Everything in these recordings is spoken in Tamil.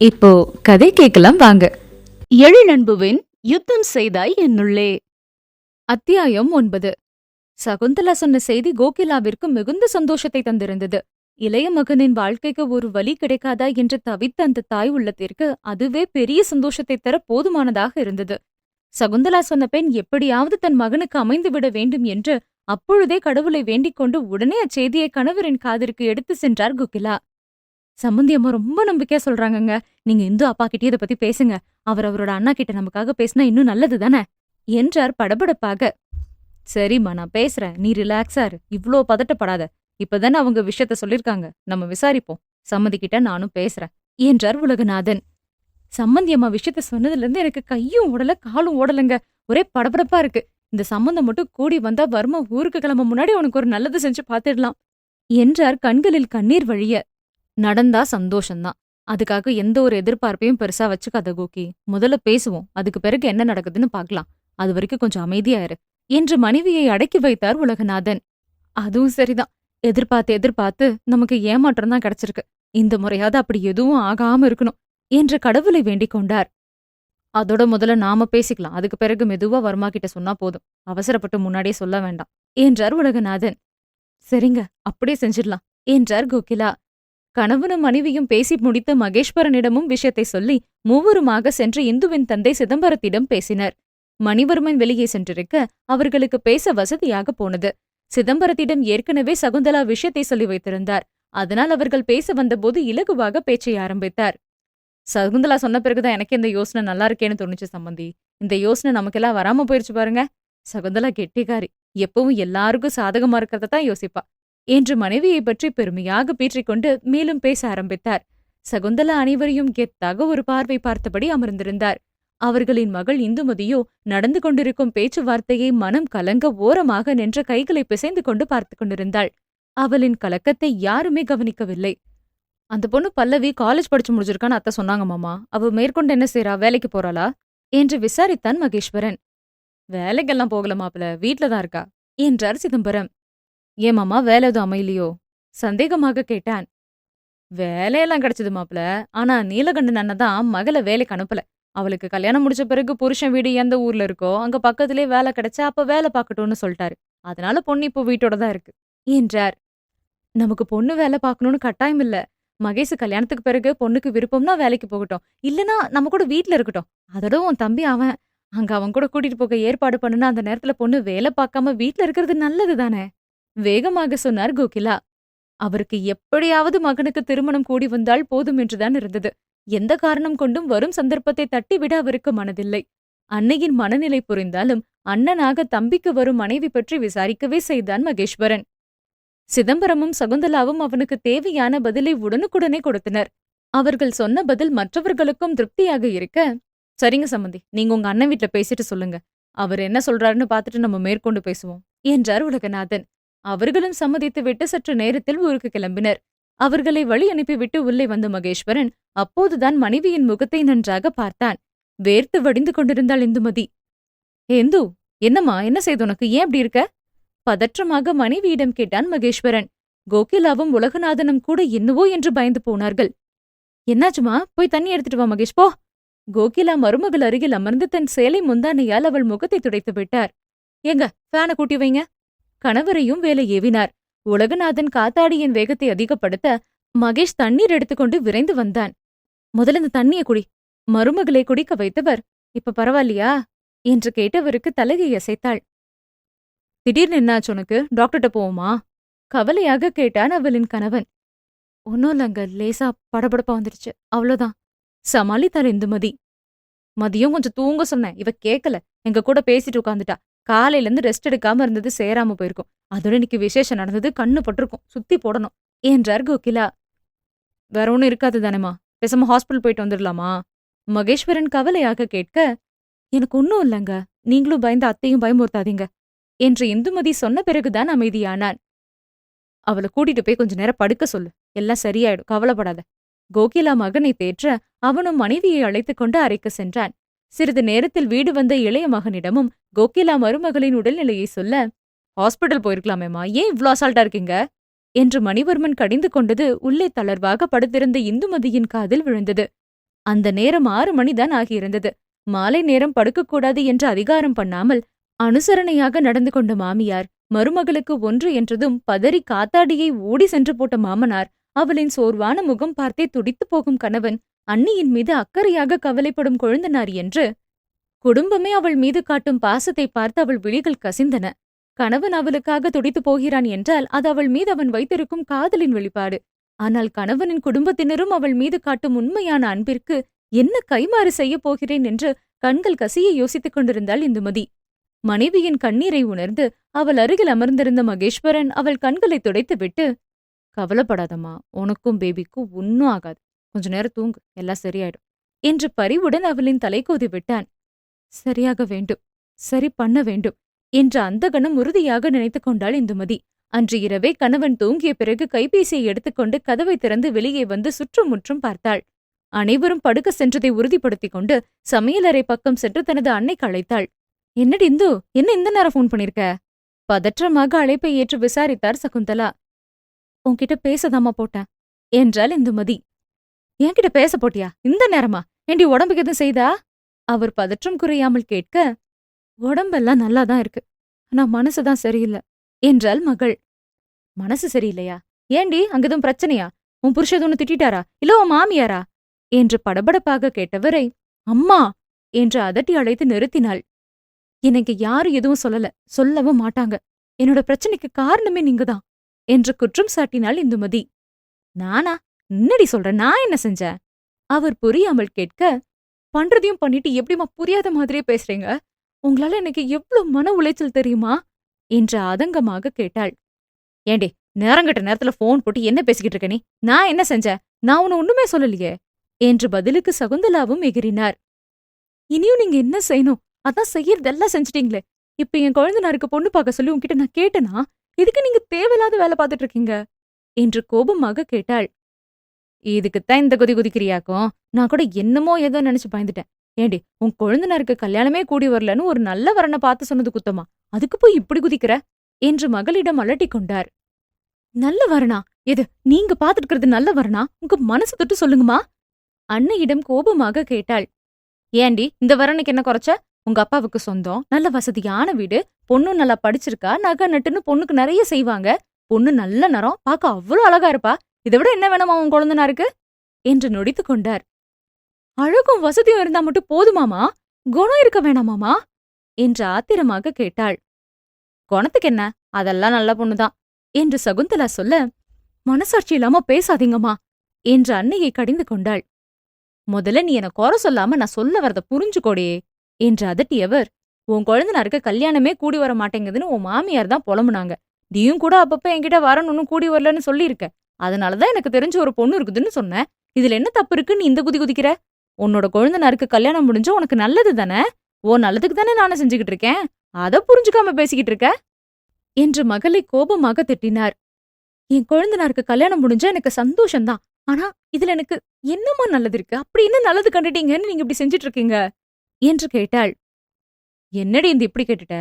இப்போ கதை கேட்கலாம் வாங்க. எழிலன்புவின் யுத்தம் செய்தாய் என்னுள்ளே. அத்தியாயம் ஒன்பது. சகுந்தலா சொன்ன செய்தி கோகிலாவிற்கு மிகுந்த சந்தோஷத்தை தந்திருந்தது. இளைய மகனின் வாழ்க்கைக்கு ஒரு வழி கிடைக்காதா என்று தவித்த அந்த தாய் உள்ளத்திற்கு அதுவே பெரிய சந்தோஷத்தை தர போதுமானதாக இருந்தது. சகுந்தலா சொன்ன பெண் எப்படியாவது தன் மகனுக்கு அமைந்து விட வேண்டும் என்று அப்பொழுதே கடவுளை வேண்டிக் கொண்டு உடனே அச்செய்தியை கணவரின் காதிற்கு எடுத்து சென்றார் கோகிலா. சம்பந்தி அம்மா ரொம்ப நம்பிக்கையா சொல்றாங்கங்க. நீங்க இந்து அப்பா கிட்டே இதை பத்தி பேசுங்க. அவர் அவரோட அண்ணா கிட்ட நமக்காக பேசினா இன்னும் நல்லது தானே? என்றார் படபடப்பாக. சரிம்மா நான் பேசுறேன். நீ ரிலாக்ஸா இரு. இவ்ளோ பதட்டப்படாத. இப்பதானே அவங்க விஷயத்த சொல்லிருக்காங்க. நம்ம விசாரிப்போம். சம்மதி கிட்ட நானும் பேசுறேன் என்றார் உலகநாதன். சம்மந்தி அம்மா விஷயத்த சொன்னதுல இருந்து எனக்கு கையும் ஓடல காலும் ஓடலங்க. ஒரே படபடப்பா இருக்கு. இந்த சம்மந்தம் மட்டும் கூடி வந்தா வர்மா ஊருக்கு கிளம்ப முன்னாடி உனக்கு ஒரு நல்லது செஞ்சு பாத்துடலாம் என்றார் கண்களில் கண்ணீர் வழிய. நடந்தா சந்தோஷம்தான். அதுக்காக எந்த ஒரு எதிர்பார்ப்பையும் பெருசா வச்சுக்காத கோகி. முதல்ல பேசுவோம். அதுக்கு பிறகு என்ன நடக்குதுன்னு பார்க்கலாம். அது வரைக்கும் கொஞ்சம் அமைதியாயிரு என்று மனைவியை அடக்கி வைத்தார் உலகநாதன். அதுவும் சரிதான். எதிர்பார்த்து எதிர்பார்த்து நமக்கு ஏமாற்றம் தான் கிடைச்சிருக்கு. இந்த முறையாவது அப்படி எதுவும் ஆகாம இருக்கணும் என்று கடவுளை வேண்டிக் கொண்டார். அதோட முதல்ல நாம பேசிக்கலாம். அதுக்கு பிறகு மெதுவா வர்மா கிட்ட சொன்னா போதும். அவசரப்பட்டு முன்னாடியே சொல்ல வேண்டாம். என்றார் உலகநாதன். சரிங்க அப்படியே செஞ்சிடலாம் என்றார் கோகிலா. கணவனும் மனைவியும் பேசி முடித்த மகேஸ்வரனிடமும் விஷயத்தை சொல்லி மூவருமாக சென்று இந்துவின் தந்தை சிதம்பரத்திடம் பேசினர். மணிவர்மன் வெளியே சென்றிருக்க அவர்களுக்கு பேச வசதியாக போனது. சிதம்பரத்திடம் ஏற்கனவே சகுந்தலா விஷயத்தை சொல்லி வைத்திருந்தார். அதனால் அவர்கள் பேச வந்தபோது இலகுவாக பேச்சை ஆரம்பித்தார். சகுந்தலா சொன்ன பிறகுதான் எனக்கு இந்த யோசனை நல்லா இருக்கேன்னு தோணுச்சு சம்பந்தி. இந்த யோசனை நமக்கெல்லாம் வராம போயிருச்சு பாருங்க. சகுந்தலா கெட்டிக்காரி. எப்பவும் எல்லாருக்கும் சாதகமா இருக்கிறத தான் யோசிப்பா. என்று மனைவியை பற்றி பெருமையாக பீற்றிக்கொண்டு மேலும் பேச ஆரம்பித்தார். சகுந்தலா அனைவரையும் கெத்தாக ஒரு பார்வை பார்த்தபடி அமர்ந்திருந்தார். அவர்களின் மகள் இந்துமதியோ நடந்து கொண்டிருக்கும் பேச்சுவார்த்தையை மனம் கலங்க ஓரமாக நின்ற கைகளை பிசைந்து கொண்டு பார்த்து கொண்டிருந்தாள். அவளின் கலக்கத்தை யாருமே கவனிக்கவில்லை. அந்த பொண்ணு பல்லவி காலேஜ் படிச்சு முடிஞ்சிருக்கான்னு அத்தை சொன்னாங்க மாமா. அவ மேற்கொண்டு என்ன செய்றா? வேலைக்கு போறாளா? என்று விசாரித்தான் மகேஸ்வரன். வேலைக்கெல்லாம் போகல மாப்பிள. வீட்ல தான் இருக்கா? என்றார் சிதம்பரம். ஏன் மாமா வேலை எதுவும் அமையலையோ? சந்தேகமாக கேட்டான். வேலையெல்லாம் கிடைச்சது மாப்பிள. ஆனா நீலகண்டன் அண்ணன் தான் மகளை வேலைக்கு அனுப்பல. அவளுக்கு கல்யாணம் முடிச்ச பிறகு புருஷன் வீடு எந்த ஊர்ல இருக்கோ அங்க பக்கத்திலே வேலை கிடைச்சா அப்ப வேலை பார்க்கட்டும்னு சொல்லிட்டாரு. அதனால பொண்ணு இப்போ வீட்டோட தான் இருக்கு. என்றார். நமக்கு பொண்ணு வேலை பார்க்கணும்னு கட்டாயம் இல்ல. மகேஷ் கல்யாணத்துக்கு பிறகு பொண்ணுக்கு விருப்பம்னா வேலைக்கு போகட்டும். இல்லனா நம்ம கூட வீட்ல இருக்கட்டும். அதோட உன் தம்பி அவன். அங்க அவன் கூட கூட்டிட்டு போக ஏற்பாடு பண்ணுனா அந்த நேரத்துல பொண்ணு வேலை பார்க்காம வீட்ல இருக்கிறது நல்லது தானே வேகமாக சொன்னார் கோகிலா. அவருக்கு எப்படியாவது மகனுக்கு திருமணம் கூடி வந்தால் போதும் என்றுதான் இருந்தது. எந்த காரணம் கொண்டும் வரும் சந்தர்ப்பத்தை தட்டிவிட அவருக்கு மனதில்லை. அன்னையின் மனநிலை புரிந்தாலும் அண்ணனாக தம்பிக்கு வரும் மனைவி பற்றி விசாரிக்கவே செய்தான் மகேஸ்வரன். சிதம்பரமும் சகுந்தலாவும் அவனுக்கு தேவையான பதிலை உடனுக்குடனே கொடுத்தனர். அவர்கள் சொன்ன பதில் மற்றவர்களுக்கும் திருப்தியாக இருக்க சரிங்க சம்மந்தி நீங்க உங்க அண்ணன் வீட்ல பேசிட்டு சொல்லுங்க. அவர் என்ன சொல்றாருன்னு பார்த்துட்டு நம்ம மேற்கொண்டு பேசுவோம் என்றார் உலகநாதன். அவர்களும் சம்மதித்து விட்டு சற்று நேரத்தில் ஊருக்கு கிளம்பினர். அவர்களை வழி அனுப்பிவிட்டு உள்ளே வந்த மகேஸ்வரன் அப்போதுதான் மனைவியின் முகத்தை நன்றாக பார்த்தான். வேர்த்து வடிந்து கொண்டிருந்தாள் இந்துமதி. ஏந்து என்னம்மா என்ன செய்து உனக்கு? ஏன் அப்படி இருக்க? பதற்றமாக மனைவியிடம் கேட்டான் மகேஸ்வரன். கோகிலாவும் உலகநாதனும் கூட என்னவோ என்று பயந்து போனார்கள். என்னாச்சுமா? போய் தண்ணி எடுத்துட்டு வா மகேஷ் போ. கோகிலா மருமகள் அருகில் அமர்ந்து தன் சேலை முந்தானையால் அவள் முகத்தை துடைத்து விட்டார். ஏங்க ஃபேனை கூட்டி வைங்க. கணவரையும் வேலை ஏவினார். உலகநாதன் காத்தாடியின் வேகத்தை அதிகப்படுத்த மகேஷ் தண்ணீர் எடுத்துக்கொண்டு விரைந்து வந்தான். முதல்ல இந்த தண்ணிய குடி. மருமகளை குடிக்க வைத்தவர் இப்ப பரவாயில்லையா? என்று கேட்டவருக்கு தலையை அசைத்தாள். திடீர்னு என்னாச்சு உனக்கு? டாக்டர்கிட்ட போவோமா? கவலையாக கேட்டான் அவளின் கணவன். ஒன்னும் இல்லைங்க லேசா படபடப்பா வந்துடுச்சு. அவ்வளோதான் சமாளித்தார் இந்துமதி. மதியம் கொஞ்சம் தூங்க சொன்னேன். இவ கேக்கல. எங்க கூட பேசிட்டு உட்காந்துட்டா காலையிலேருந்து ரெஸ்ட் எடுக்காம இருந்தது சேராம போயிருக்கும். அதோட இன்னைக்கு விசேஷம் நடந்தது கண்ணு பட்டிருக்கும் சுத்தி போடணும் என்றார் கோகிலா. வேற ஒண்ணும் இருக்காது தானேமா பேசாம ஹாஸ்பிட்டல் போயிட்டு வந்துடலாமா மகேஸ்வரன் கவலையாக கேட்க எனக்கு ஒன்னும் இல்லங்க நீங்களும் பயந்து அத்தையும் பயமுறுத்தாதீங்க என்று இந்துமதி சொன்ன பிறகுதான் அமைதியானான். அவளை கூட்டிட்டு போய் கொஞ்ச நேரம் படுக்க சொல்லு எல்லாம் சரியாயிடும் கவலைப்படாத. கோகிலா மகனை தேற்ற அவனும் மனைவியை அழைத்துக் கொண்டு அறைக்கு சென்றான். சிறிது நேரத்தில் வீடு வந்த இளைய மகனிடமும் கோகிலா மருமகளின் உடல்நிலையை சொல்ல ஹாஸ்பிட்டல் போயிருக்கலாமேமா ஏன் இவ்ளோ அசால்ட்டா இருக்கீங்க? என்று மணிவர்மன் கடிந்து கொண்டது உள்ளே தளர்வாக படுத்திருந்த இந்துமதியின் காதில் விழுந்தது. அந்த நேரம் ஆறு மணிதான் ஆகியிருந்தது. மாலை நேரம் படுக்கக்கூடாது என்று அதிகாரம் பண்ணாமல் அனுசரணையாக நடந்து கொண்ட மாமியார் மருமகளுக்கு ஒன்று என்றதும் பதறி காத்தாடியை ஓடி சென்று போட்ட மாமனார் அவளின் சோர்வான முகம் பார்த்தே துடித்துப் போகும் கணவன் அன்னியின் மீது அக்கறையாக கவலைப்படும் கொழுந்தனார் என்று குடும்பமே அவள் மீது காட்டும் பாசத்தை பார்த்து அவள் விழிகள் கசிந்தன. கணவன் அவளுக்காக துடித்துப் போகிறான் என்றால் அது அவள் மீது அவன் வைத்திருக்கும் காதலின் வெளிப்பாடு. ஆனால் கணவனின் குடும்பத்தினரும் அவள் மீது காட்டும் உண்மையான அன்பிற்கு என்ன கைமாறு செய்யப் போகிறேன் என்று கண்கள் கசிய யோசித்துக் கொண்டிருந்தாள் இந்துமதி. மனைவியின் கண்ணீரை உணர்ந்து அவள் அருகில் அமர்ந்திருந்த மகேஸ்வரன் அவள் கண்களை துடைத்துவிட்டு கவலைப்படாதம்மா உனக்கும் பேபிக்கும் ஒன்னும் ஆகாது. கொஞ்ச நேரம் தூங்கு எல்லாம் சரியாயிடும். என்று பரிவுடன் அவளின் தலைக்கோதி விட்டான். சரியாக வேண்டும் சரி பண்ண வேண்டும் என்று அந்த கணம் உறுதியாக நினைத்துக் கொண்டாள் இந்துமதி. அன்று இரவே கணவன் தூங்கிய பிறகு கைபேசியை எடுத்துக்கொண்டு கதவை திறந்து வெளியே வந்து சுற்றுமுற்றும் பார்த்தாள். அனைவரும் படுக்க சென்றதை உறுதிப்படுத்திக் கொண்டு சமையலறை பக்கம் சென்று தனது அன்னைக்கு அழைத்தாள். என்னடி இந்து என்ன இந்த நேரம் ஃபோன் பண்ணிருக்க? பதற்றமாக அழைப்பை ஏற்று விசாரித்தார் சகுந்தலா. உன்கிட்ட பேசதாமா போட்டேன் என்றாள் இந்துமதி. என்கிட்ட பேச போட்டியா? இந்த நேரமா? ஏண்டி உடம்புக்கு எதுவும் செய்தா? அவர் பதற்றம் குறையாமல் கேட்க உடம்பெல்லாம் நல்லாதான் இருக்கு. ஆனா மனசுதான் சரியில்லை. என்றாள் மகள். மனசு சரியில்லையா? ஏண்டி? அங்கதும் பிரச்சனையா? உன் புருஷ ஒன்னு திட்டிட்டாரா? இல்ல உன் மாமியாரா? என்று படபடப்பாக கேட்டவரை அம்மா! என்று அதட்டி அழைத்து நிறுத்தினாள். எனக்கு யாரும் எதுவும் சொல்லல. சொல்லவும் மாட்டாங்க. என்னோட பிரச்சனைக்கு காரணமே நீங்கதான். என்று குற்றம் சாட்டினாள் இந்துமதி. நானா? என்னடி சொல்ற? நான் என்ன செஞ்சேன்? அவர் புரியாமல் கேட்க பண்றதையும் பண்ணிட்டு எப்படிமா புரியாத மாதிரியே பேசுறீங்க? உங்களால எனக்கு எவ்ளோ மன உளைச்சல் தெரியுமா? என்று அதங்கமாக கேட்டாள். ஏண்டி நேரங்கட்ட நேரத்துல போன் போட்டு என்ன பேசிக்கிட்டு இருக்க நீ? நான் என்ன செஞ்சேன்? நான் உன்னை ஒண்ணுமே சொல்லலையே? என்று பதிலுக்கு சகுந்தலாவும் எகிரினார் இனியும் நீங்க என்ன செய்யணும்? அதான் செய்யறதெல்லாம் செஞ்சிட்டீங்களே. இப்ப என் குழந்தைனாருக்கு பொண்ணு பார்க்க சொல்லி உன்கிட்ட நான் கேட்டனா? எதுக்கு நீங்க தேவையில்லாத வேலை பார்த்துட்டு இருக்கீங்க? என்று கோபமாக கேட்டாள். இதுக்குத்தான் இந்த குதி குதிக்கிறியாக்கும்? நான் கூட என்னமோ ஏதோ நினைச்சு பயந்துட்டேன். ஏண்டி உன் கொழுந்தனருக்கு கல்யாணமே கூடி வரலன்னு ஒரு நல்ல வரனை பார்த்து சொன்னது குத்தமா? அதுக்கு போய் இப்படி குதிக்கிற? என்று மகளிடம் அலட்டிக் கொண்டார். நல்ல வரணா எது நீங்க பாத்துட்டு நல்ல வரணா உங்க மனசு தொட்டு சொல்லுங்கம்மா. அன்னையிடம் கோபமாக கேட்டாள். ஏண்டி இந்த வரனுக்கு என்ன குறைச்ச? உங்க அப்பாவுக்கு சொந்தம் நல்ல வசதியான வீடு பொண்ணும் நல்லா படிச்சிருக்கா நகை நட்டுன்னு பொண்ணுக்கு நிறைய செய்வாங்க. பொண்ணு நல்ல நரம் பார்க்க அவ்வளவு அழகா இருப்பா. இதை விட என்ன வேணுமா உன் குழந்தனாருக்கு? என்று நொடித்துக் கொண்டார். அழகும் வசதியும் இருந்தா மட்டும் போதுமாமா? குணம் இருக்க வேணாமாமா? என்று ஆத்திரமாக கேட்டாள். குணத்துக்கு என்ன? அதெல்லாம் நல்ல பொண்ணுதான். என்று சகுந்தலா சொல்ல மனசாட்சி இல்லாம பேசாதீங்கம்மா என்று அன்னையை கடிந்து கொண்டாள். முதல்ல நீ என குறை சொல்லாம நான் சொல்ல வரத புரிஞ்சுக்கோடே என்று அதட்டியவர் உன் குழந்தனாருக்கு கல்யாணமே கூடி வர மாட்டேங்குதுன்னு உன் மாமியார் தான் புலம்புனாங்க. நீயும் கூட அப்பப்ப என்கிட்ட வரணும்னு கூடி வரலன்னு சொல்லியிருக்க. அதனால தான் எனக்கு தெரிஞ்ச ஒரு பொண்ணு இருக்குதுன்னு சொன்னேன். இதுல என்ன தப்பு இருக்கு? நீ இந்த குதி குதிக்கிற? உன்னோட குழந்தனாருக்கு கல்யாணம் முடிஞ்சா உனக்கு நல்லது தானே? ஓ நல்லதுக்கு தானே நானும் செஞ்சுக்கிட்டு இருக்கேன்? அத புரிஞ்சுக்காம பேசிக்கிட்டு இருக்க? என்று மகளை கோபமாக திட்டினார். என் குழந்தனாருக்கு கல்யாணம் முடிஞ்சா எனக்கு சந்தோஷம்தான். ஆனா இதுல எனக்கு என்னமா நல்லது இருக்கு? அப்படி என்ன நல்லது கண்டுட்டீங்கன்னு நீங்க இப்படி செஞ்சுட்டு இருக்கீங்க? என்று கேட்டாள். என்னடி இந்த இப்படி கேட்டுட்ட?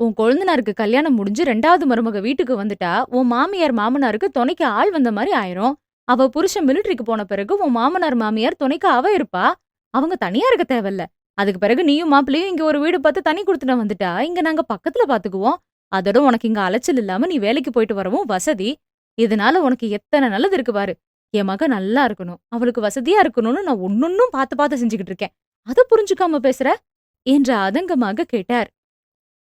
உன் கொழுந்தனாருக்கு கல்யாணம் முடிஞ்சு ரெண்டாவது மருமக வீட்டுக்கு வந்துட்டா உன் மாமியார் மாமனாருக்கு துணைக்கு ஆள் வந்த மாதிரி ஆயிரும். அவ புருஷன் மிலிட்டரிக்கு போன பிறகு உன் மாமனார் மாமியார் துணைக்கு அவ இருப்பா. அவங்க தனியா இருக்க தேவையில்ல. அதுக்கு பிறகு நீயும் மாப்பிள்ளையும் இங்க ஒரு வீடு பார்த்து தனி கொடுத்துட்டு வந்துட்டா. இங்க நாங்க பக்கத்துல பாத்துக்குவோம். அதோட உனக்கு இங்க அலைச்சல் இல்லாம நீ வேலைக்கு போயிட்டு வரவும் வசதி. இதனால உனக்கு எத்தனை நல்லது இருக்கு பாரு. என் மக நல்லா இருக்கணும். அவளுக்கு வசதியா இருக்கணும்னு நான் ஒன்னொன்னும் பார்த்து பார்த்து செஞ்சுக்கிட்டு இருக்கேன். அத புரிஞ்சுக்காம பேசுற? என்று அதங்கமாக கேட்டார்.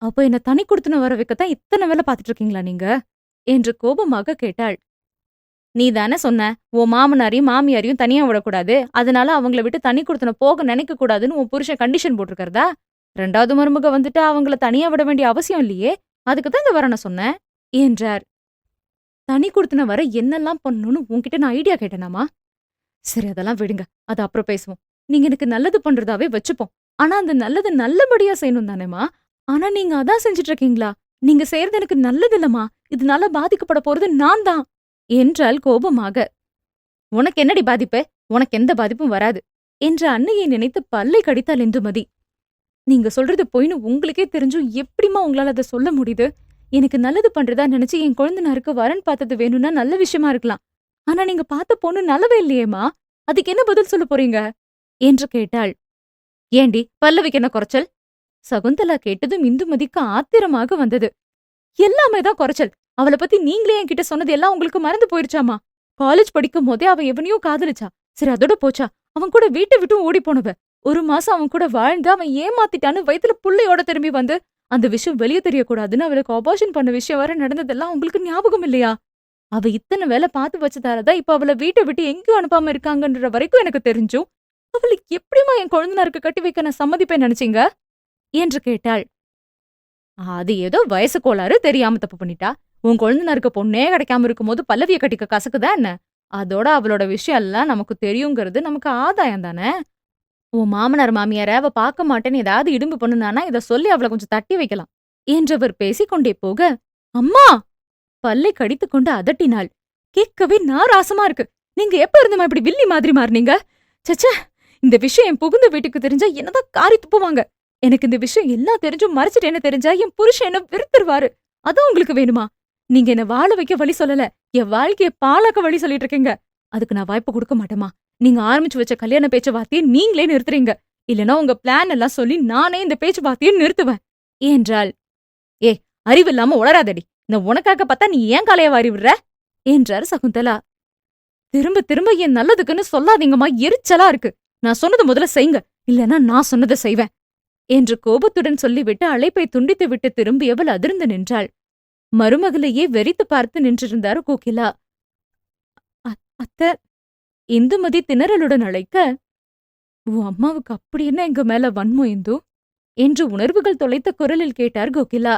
அப்ப என்ன தனி கொடுத்துன்னு வர வைக்கத்தான் இத்தனை வேலை பார்த்துட்டு இருக்கீங்களா நீங்க? என்று கோபமாக கேட்டாள். நீ தானே சொன்ன உன் மாமனாரையும் மாமியாரையும் தனியா விடக்கூடாது. அதனால அவங்கள விட்டு தனி கொடுத்தன போக நினைக்க கூடாதுன்னு உன் புருஷன் கண்டிஷன் போட்டிருக்கிறதா? ரெண்டாவது மருமக வந்துட்டு அவங்கள தனியா விட வேண்டிய அவசியம் இல்லையே. அதுக்கு தான் இந்த வரன சொன்னேன் என்றார். தனி கொடுத்தன வர என்னெல்லாம் பண்ணணும்னு உன்கிட்ட நான் ஐடியா கேட்டேனாமா? சரி அதெல்லாம் விடுங்க. அது அப்புறம் பேசுவோம். நீங்க எனக்கு நல்லது பண்றதாவே வச்சுப்போம். ஆனா அந்த நல்லது நல்லபடியா செய்யணும் தானேமா ஆனா நீங்க அதான் செஞ்சுட்டு இருக்கீங்களா நீங்க செய்யறது எனக்கு நல்லது இல்லம்மா இதனால பாதிக்கப்பட போறது நான் தான் என்றால் கோபமாக. உனக்கு என்னடி பாதிப்பு? உனக்கு எந்த பாதிப்பும் வராது. என்ற அன்னையை நினைத்து பல்லை கடித்தாள் இந்துமதி. நீங்க சொல்றது பொய்னு உங்களுக்கே தெரிஞ்சும் எப்படிம்மா உங்களால அதை சொல்ல முடியுது? எனக்கு நல்லது பண்றதா நினைச்சு என் குழந்தைனாருக்கு வரன் பார்த்தது வேணும்னா நல்ல விஷயமா இருக்கலாம். ஆனா நீங்க பார்த்த பொண்ணு நல்லவே இல்லையேம்மா. அதுக்கு என்ன பதில் சொல்ல போறீங்க? என்று கேட்டாள். ஏண்டி பல்லவிக்கு என்ன குறைச்சல்? சகுந்தலா கேட்டதும் இந்துமதிக்கு ஆத்திரமாக வந்தது. எல்லாமே தான் குறைச்சல். அவளை பத்தி நீங்களே என்கிட்ட சொன்னது எல்லாம் உங்களுக்கு மறந்து போயிருச்சாமா? காலேஜ் படிக்கும் போதே அவ எவனையோ காதலிச்சா. சரி அதோட போச்சா. அவன் கூட வீட்டை விட்டும் ஓடி போனவ. ஒரு மாசம் அவன் கூட வாழ்ந்து அவன் ஏமாத்திட்டான்னு வயித்துல புள்ளையோட திரும்பி வந்து அந்த விஷயம் வெளியே தெரியக்கூடாதுன்னு அவளுக்கு அபார்ஷன் பண்ண விஷயம் வர நடந்ததெல்லாம் உங்களுக்கு ஞாபகம் இல்லையா? அவ இத்தனை வேலை பார்த்து வச்சதாலதான் இப்ப அவளை வீட்டை விட்டு எங்கேயும் அனுப்பாம இருக்காங்கன்ற வரைக்கும் எனக்கு தெரிஞ்சும் அவளுக்கு எப்படிமா என் குழந்தைனாருக்கு கட்டி வைக்க நான் சம்மதிப்பேன் நினைச்சீங்க? என்று கேட்டாள். அது ஏதோ வயசு கோளாறு தெரியாம தப்பு பண்ணிட்டா? உன் குழந்தைனாருக்கு பொண்ணே கிடைக்காம இருக்கும்போது பல்லவிய கட்டிக்க கசக்குதா என்ன? அதோட அவளோட விஷயம் எல்லாம் நமக்கு தெரியுங்கிறது நமக்கு ஆதாயம் தானே? உன் மாமனார் மாமியார அவ பார்க்க மாட்டேன்னு ஏதாவது இடும்பு பண்ணுனானா இத சொல்லி அவளை கொஞ்சம் தட்டி வைக்கலாம் என்றவர் பேசிக்கொண்டே போக அம்மா! பல்லை கடித்துக்கொண்டு அதட்டினாள். கேட்கவே நாராசமா இருக்கு. நீங்க எப்ப இருந்துமா இப்படி வில்லி மாதிரி மாறினீங்க? சச்சே இந்த விஷயம் புகுந்த வீட்டுக்கு தெரிஞ்சா என்னதான் காரி துப்புவாங்க. எனக்கு இந்த விஷயம் எல்லாம் தெரிஞ்சும் மறைச்சிட்டு என்ன தெரிஞ்சா என் புருஷன் என்ன வெறுத்துருவாரு. அதான் உங்களுக்கு வேணுமா? நீங்க என்ன வாழ வைக்க வழி சொல்லல. என் வாழ்க்கைய பாலாக்க வழி சொல்லிட்டு இருக்கீங்க. அதுக்கு நான் வாய்ப்பு கொடுக்க மாட்டேமா நீங்க ஆரம்பிச்சு வச்ச கல்யாண பேச்சுவார்த்தையை நீங்களே நிறுத்துறீங்க. இல்லனா உங்க பிளான் எல்லாம் சொல்லி நானே இந்த பேச்சுவார்த்தையை நிறுத்துவேன். என்றாள் ஏ அறிவில்லாம உளராதடி இந்த உனக்காக பார்த்தா நீ ஏன் காலைய வாரி விடுற? என்றார் சகுந்தலா. திரும்ப திரும்ப என் நல்லதுக்குன்னு சொல்லாதீங்கம்மா. எரிச்சலா இருக்கு. நான் சொன்னது முதல்ல செய்யுங்க. இல்லனா நான் சொன்னதை செய்வேன். என்று கோபத்துடன் சொல்லிவிட்டு அழைப்பை துண்டித்துவிட்டு திரும்பியவள் அதிர்ந்து நின்றாள். மருமகளையே வெறித்து பார்த்து நின்றிருந்தார் கோகிலா. அத்த இந்துமதி திணறலுடன் அழைக்க உன் அம்மாவுக்கு அப்படி என்ன எங்க மேல வன்மோ இந்து? என்று உணர்வுகள் தொலைத்த குரலில் கேட்டார் கோகிலா.